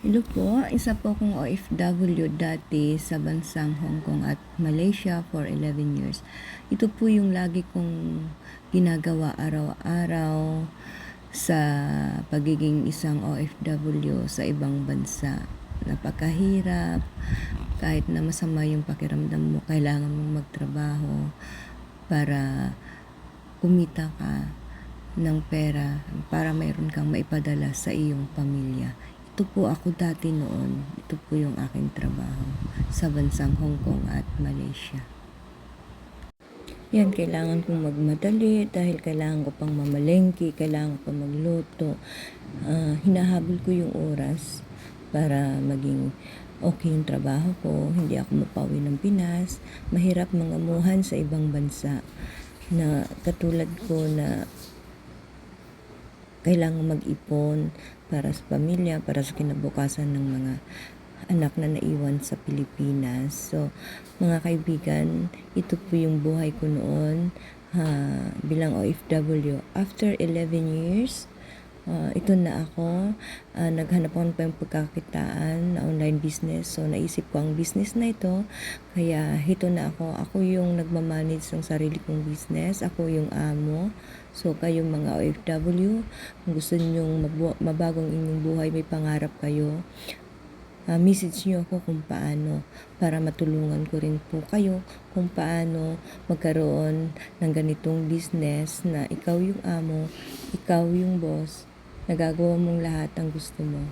Hello po, isa po akong OFW dati sa bansang Hong Kong at Malaysia for 11 years. Ito po yung lagi kong ginagawa araw-araw sa pagiging isang OFW sa ibang bansa. Napakahirap, kahit na masama yung pakiramdam mo, kailangan mong magtrabaho para kumita ka ng pera para mayroon kang maipadala sa iyong pamilya. Ito po ako dati noon. Ito po yung aking trabaho sa bansang Hong Kong at Malaysia. Yan, kailangan kong magmadali dahil kailangan ko pang mamalengke, kailangan ko pang magluto. Ah, hinahabol ko yung oras para maging okay yung trabaho ko, hindi ako mapawi ng Pinas. Mahirap mangamuhan sa ibang bansa na katulad ko na kailangan mag-ipon para sa pamilya, para sa kinabukasan ng mga anak na naiwan sa Pilipinas. So, mga kaibigan, ito po yung buhay ko noon ha, bilang OFW. After 11 years, ah, ito na ako. Ah, naghanap ako pa yung pagkakitaan na online business. So, naisip ko ang business na ito. Kaya, ito na ako. Ako yung nagmamanage ng sarili kong business. Ako yung amo. So, kayong mga OFW, kung gusto ninyong mabagong inyong buhay, may pangarap kayo, uh, message nyo ako kung paano para matulungan ko rin po kayo kung paano magkaroon ng ganitong business na ikaw yung amo, ikaw yung boss, nagagawa mong lahat ang gusto mo.